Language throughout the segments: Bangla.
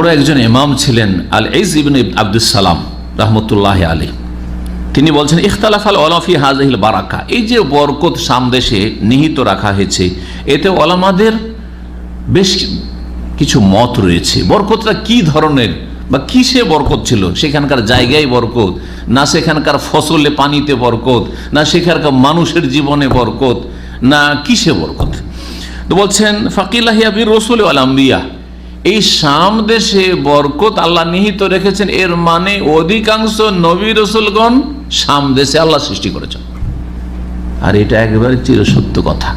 বড় একজন ইমাম ছিলেন আল এইজ ইবিন আব্দুল সালাম রহমতুল্লাহ আলী তিনি বলছেন ইখতালাফ আল ওলাফি হাজহিল বারাকা। এই যে বরকত সামদেশে নিহিত রাখা হয়েছে, এতে ওলামাদের বেশ কিছু মত রয়েছে। বরকতটা কি ধরনের বা কিসে বরকত ছিল? সেখানকার জায়গায় বরকত, না সেখানকার ফসলে পানিতে বরকত, না সেখানকার মানুষের জীবনে বরকত, না কিসে বরকত? তো বলছেন ফাকিলাহিয়াবির রসুল আলাম্বিয়া এই শাম দেশে বরকত আল্লাহ নিহিত রেখেছেন, এর মানে অধিকাংশ নবী রসুলগণ শাম দেশে আল্লাহ সৃষ্টি করেছেন। আর এটা একেবারে চিরসত্য কথা।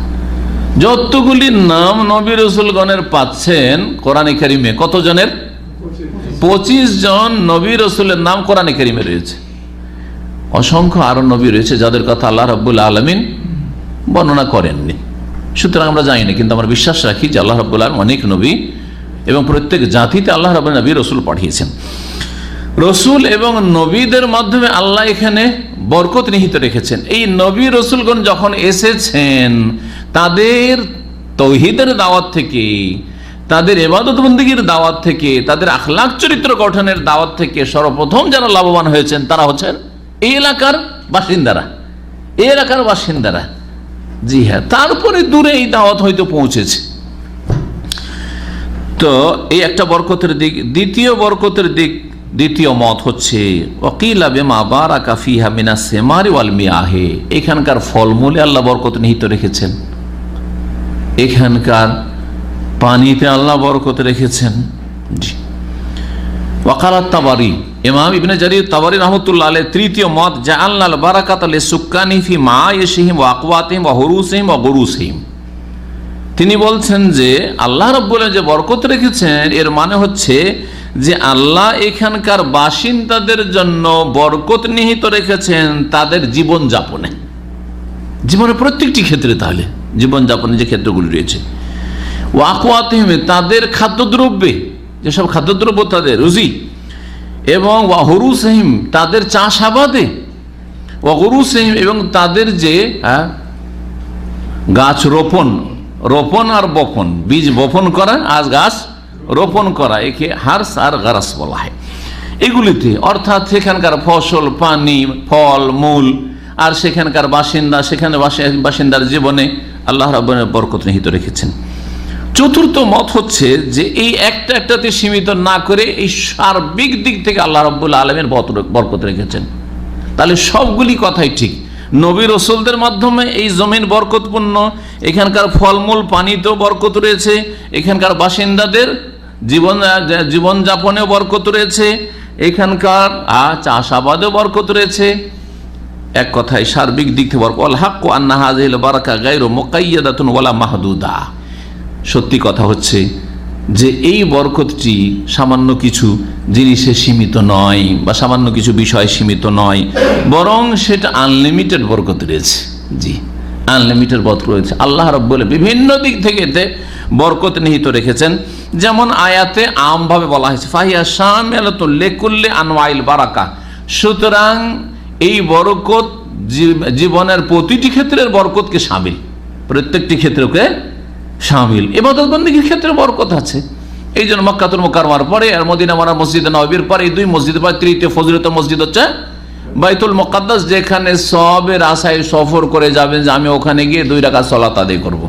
যতগুলি নাম নবী রসুলগণের পাচ্ছেন কোরআনে কারিমে, কতজনের? পঁচিশ জন নবী রসুলের নাম কোরআনে কারিমে রয়েছে। অসংখ্য আরও নবী রয়েছে যাদের কথা আল্লাহ রব্বুল আলমিন বর্ণনা করেননি। সুতরাং আমরা জানি না, কিন্তু আমরা বিশ্বাস রাখি যে আল্লাহ রব্বুল আলম অনেক নবী এবং প্রত্যেক জাতিতে আল্লাহ রব নবী রসুল পাঠিয়েছেন। রসুল এবং নবীদের মাধ্যমে আল্লাহ এখানে বরকত নিহিত রেখেছেন। এই নবী রসুলগণ যখন এসেছেন, তাদের তৌহিদের দাওয়াত থেকে, তাদের এবাদত বন্দীগীর দাওয়াত থেকে, তাদের আখলাক চরিত্র গঠনের দাওয়াত থেকে সর্বপ্রথম যারা লাভবান হয়েছেন, তারা হচ্ছেন এই এলাকার বাসিন্দারা। এই এলাকার বাসিন্দারা। জি হ্যাঁ তারপরে দূরে এই দাওয়াত হয়তো পৌঁছেছে। তো এই একটা বরকতের দিক। দ্বিতীয় বরকতের দিক, দ্বিতীয় মত হচ্ছে বেমা এখানকার ফলমূলে আল্লাহ বরকত নিহিত রেখেছেন। এখানকার পানিতে আল্লাহ বরকত রেখেছেন। তৃতীয় মত যা আল্লাহ বারাকাত আলে ওয়া হুরুসিহিম ওয়া গুরুসিহিম। তিনি বলছেন যে আল্লাহ রব্বুল্লাহ যে বরকত রেখেছেন এর মানে হচ্ছে যে আল্লাহ এখানকার বাসিন্দাদের জন্য বরকত নিহিত রেখেছেন তাদের জীবন যাপনে জীবনের প্রত্যেকটি ক্ষেত্রে তাহলে জীবন যাপনে যে ক্ষেত্রগুলি রয়েছে। ওয়াকুয়াতিহমে তাদের খাদ্যদ্রব্যে যেসব খাদ্যদ্রব্য তাদের রুজি। এবং ওয়াহরু সহিম তাদের চাষাবাদে। ওয়াহরু সহিম এবং তাদের যে হ্যাঁ, গাছ রোপণ রোপণ আর বপন। বীজ বপন করা আর গাছ রোপণ করা, একে হার্স আর গারাস বলা হয়। এগুলিতে অর্থাৎ সেখানকার ফসল, পানি, ফল, মূল আর সেখানকার বাসিন্দা, সেখানে বাসি- বাসিন্দার জীবনে আল্লাহ রাব্বানের বরকত নিহিত রেখেছেন। চতুর্থ মত হচ্ছে যে এই একটা একটাতে সীমিত না করে এই সার্বিক দিক থেকে আল্লাহ রব্বুল আলমের বরকত রেখেছেন। তাহলে সবগুলি কথাই ঠিক। নবী রসুলদের মাধ্যমে এই জমিন বরকতপূর্ণ, এখানকার ফলমূল, পানিতেও বরকত রয়েছে, এখানকার বাসিন্দাদের জীবন, জীবনযাপনেও বরকত রয়েছে, এখানকার চাষাবাদেও বরকত রয়েছে। এক কথায় সার্বিক দিক থেকে বরকত। হাক্কু সত্যি কথা হচ্ছে যে এই বরকতটি সামান্য কিছু জিনিসে সীমিত নয় বা সামান্য কিছু বিষয়ে সীমিত নয়, বরং সেটা আনলিমিটেড বরকত রয়েছে। জি আনলিমিটেড বরকত রয়েছে। আল্লাহ বলে বিভিন্ন দিক থেকে এতে বরকত নিহিত রেখেছেন। যেমন আয়াতে আমভাবে বলা হয়েছে, ফাহিয়া শাম লেকুল্লে আনওয়াইল বারাকা। সুতরাং এই বরকত জীবনের প্রতিটি ক্ষেত্রের বরকতকে সামিল। প্রত্যেকটি ক্ষেত্রকে সামিল এবাদত বন্দীর ক্ষেত্রে বরকত আছে এই জন্য মক্কাতুল মোকারমার পরে আর মদিনা মারা মসজিদ নবীর পরে এই দুই মসজিদ পরে তৃতীয় ফজরত মসজিদ হচ্ছে বাইতুল মোকাদ্দাস, যেখানে সবের আশায় সফর করে যাবেন যে আমি ওখানে গিয়ে দুই টাকা সলাত আদায় করব।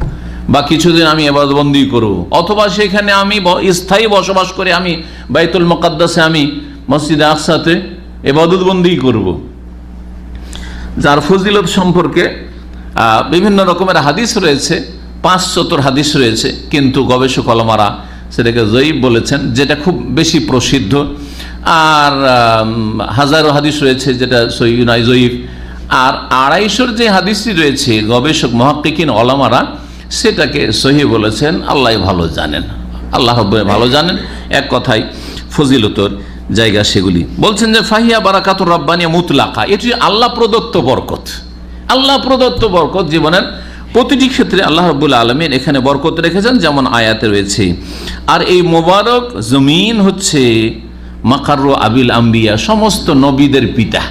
বা কিছুদিন আমি এবাদবন্দি করব অথবা সেখানে আমি স্থায়ী বসবাস করে আমি বাইতুল মোকাদ্দাসে আমি মসজিদে আকসাতে এবাদতবন্দি করব। যার ফজিলত সম্পর্কে বিভিন্ন রকমের হাদিস রয়েছে পাঁচ চতুর হাদিস রয়েছে, কিন্তু গবেষক অলমারা সেটাকে জয়ীব বলেছেন, যেটা খুব বেশি প্রসিদ্ধ। আর হাজারো হাদিস রয়েছে যেটা সই নয়, জয়ীব। আর আড়াইশোর যে হাদিসটি রয়েছে, গবেষক মহাক্কিন অলমারা সেটাকে সহি বলেছেন, আল্লাহ ভালো জানেন। আল্লাহ ভালো জানেন, এক কথায় ফজিলতর জায়গা সেগুলি। বলছেন যে, ফাহিয়া বারাকাতুর রব্বানিয়া মুতলাকা, এটি আল্লাহ প্রদত্ত বরকত। আল্লাহ প্রদত্ত বরকত জীবনের প্রতিটি ক্ষেত্রে আল্লাহ রব আলমিন এখানে বরকত রেখেছেন, যেমন আয়াতে রয়েছে। আর এই মোবারক জমিন হচ্ছে মাকারু আবিল আম্বিয়া, সমস্ত নবীদের পিতা।